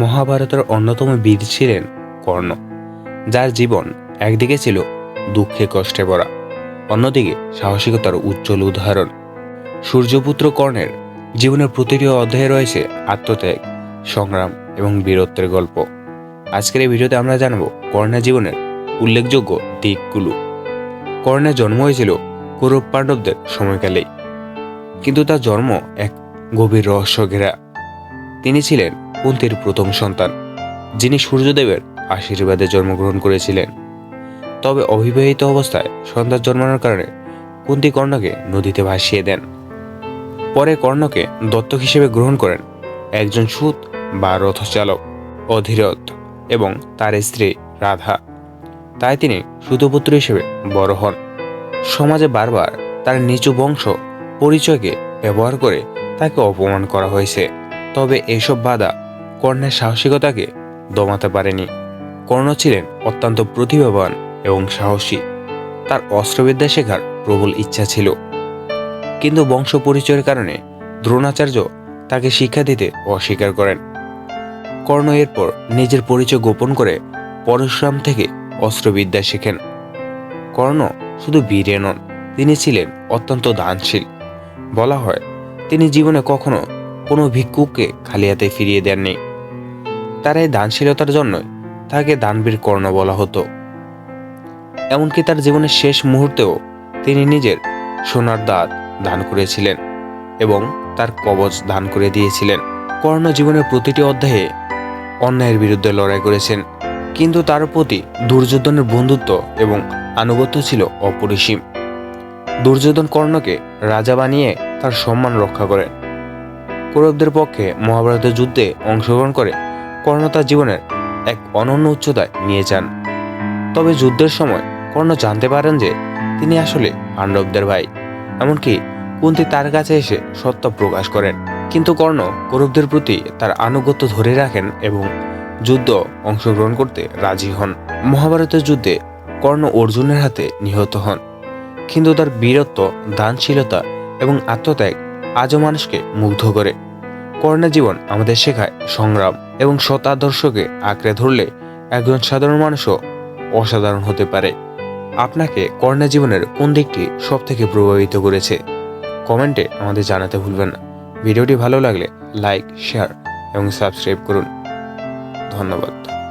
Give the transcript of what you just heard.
মহাভারতের অন্যতম বীর ছিলেন কর্ণ, যার জীবন একদিকে ছিল দুঃখে কষ্টে ভরা, অন্যদিকে সাহসিকতার উজ্জ্বল উদাহরণ। সূর্যপুত্র কর্ণের জীবনের প্রতিটি অধ্যায়ে রয়েছে আত্মত্যাগ, সংগ্রাম এবং বীরত্বের গল্প। আজকের এই ভিডিওতে আমরা জানব কর্ণের জীবনের উল্লেখযোগ্য দিকগুলো। কর্ণের জন্ম হয়েছিল কৌরব পাণ্ডবদের সময়কালেই, কিন্তু তার জন্ম এক গভীর রহস্য ঘেরা। তিনি ছিলেন কুন্তির প্রথম সন্তান, যিনি সূর্যদেবের আশীর্বাদে জন্মগ্রহণ করেছিলেন। তবে অবিবাহিত অবস্থায় সন্তান জন্মানোর কারণে কুন্তি কর্ণকে নদীতে ভাসিয়ে দেন। পরে কর্ণকে দত্তক হিসেবে গ্রহণ করেন একজন সুত বা রথচালক, অধীরথ এবং তার স্ত্রী রাধা। তাই তিনি সুতপুত্র হিসেবে বড় হন। সমাজে বারবার তার নিচু বংশ পরিচয়কে ব্যবহার করে তাকে অপমান করা হয়েছে। তবে এসব বাধা কর্ণের সাহসিকতাকে দমাতে পারেনি। কর্ণ ছিলেন অত্যন্ত প্রতিভাবান এবং সাহসী। তার অস্ত্রবিদ্যা শেখার প্রবল ইচ্ছা ছিল। কিন্তু বংশ পরিচয়ের কারণে দ্রোণাচার্য তাকে শিক্ষা দিতে অস্বীকার করেন। কর্ণ এরপর নিজের পরিচয় গোপন করে পরশুরাম থেকে অস্ত্রবিদ্যা শেখেন। কর্ণ শুধু বীরে নন, তিনি ছিলেন অত্যন্ত দানশীল। বলা হয়, তিনি জীবনে কখনো কোনো ভিক্ষুককে খালি হাতে ফিরিয়ে দেননি। তার এই দানশীলতার জন্যই তাকে দানবীর কর্ণ বলা হতো। এমনকি তার জীবনের শেষ মুহূর্তেও তিনি নিজের সোনার দাঁত দান করেছিলেন এবং তার কবচ দান করে দিয়েছিলেন। কর্ণ জীবনের প্রতিটি অধ্যায়ে অন্যায়ের বিরুদ্ধে লড়াই করেছেন, কিন্তু তার প্রতি দুর্যোধনের বন্ধুত্ব এবং আনুগত্য ছিল অপরিসীম। দুর্যোধন কর্ণকে রাজা বানিয়ে তার সম্মান রক্ষা করেন। কৌরবদের পক্ষে মহাভারতের যুদ্ধে অংশগ্রহণ করে কর্ণ তার জীবনের এক অনন্য উচ্চতায় নিয়ে যান। তবে যুদ্ধের সময় কর্ণ জানতে পারেন যে তিনি আসলে পাণ্ডবদের ভাই। এমনকি কুন্তি তার কাছে এসে সত্য প্রকাশ করেন। কিন্তু কর্ণ কৌরবদের প্রতি তার আনুগত্য ধরে রাখেন এবং যুদ্ধ অংশগ্রহণ করতে রাজি হন। মহাভারতের যুদ্ধে কর্ণ অর্জুনের হাতে নিহত হন। কিন্তু তার বীরত্ব, দানশীলতা এবং আত্মত্যাগ আজও মানুষকে মুগ্ধ করে। কর্ণের জীবন আমাদের শেখায় সংগ্রাম এবং সৎ আদর্শকে আঁকড়ে ধরলে একজন সাধারণ মানুষও অসাধারণ হতে পারে। আপনাকে করোনা জীবনের কোন দিকটি সব থেকে প্রভাবিত করেছে? কমেন্টে আমাদের জানাতে ভুলবেন না। ভিডিওটি ভালো লাগলে লাইক, শেয়ার এবং সাবস্ক্রাইব করুন। ধন্যবাদ।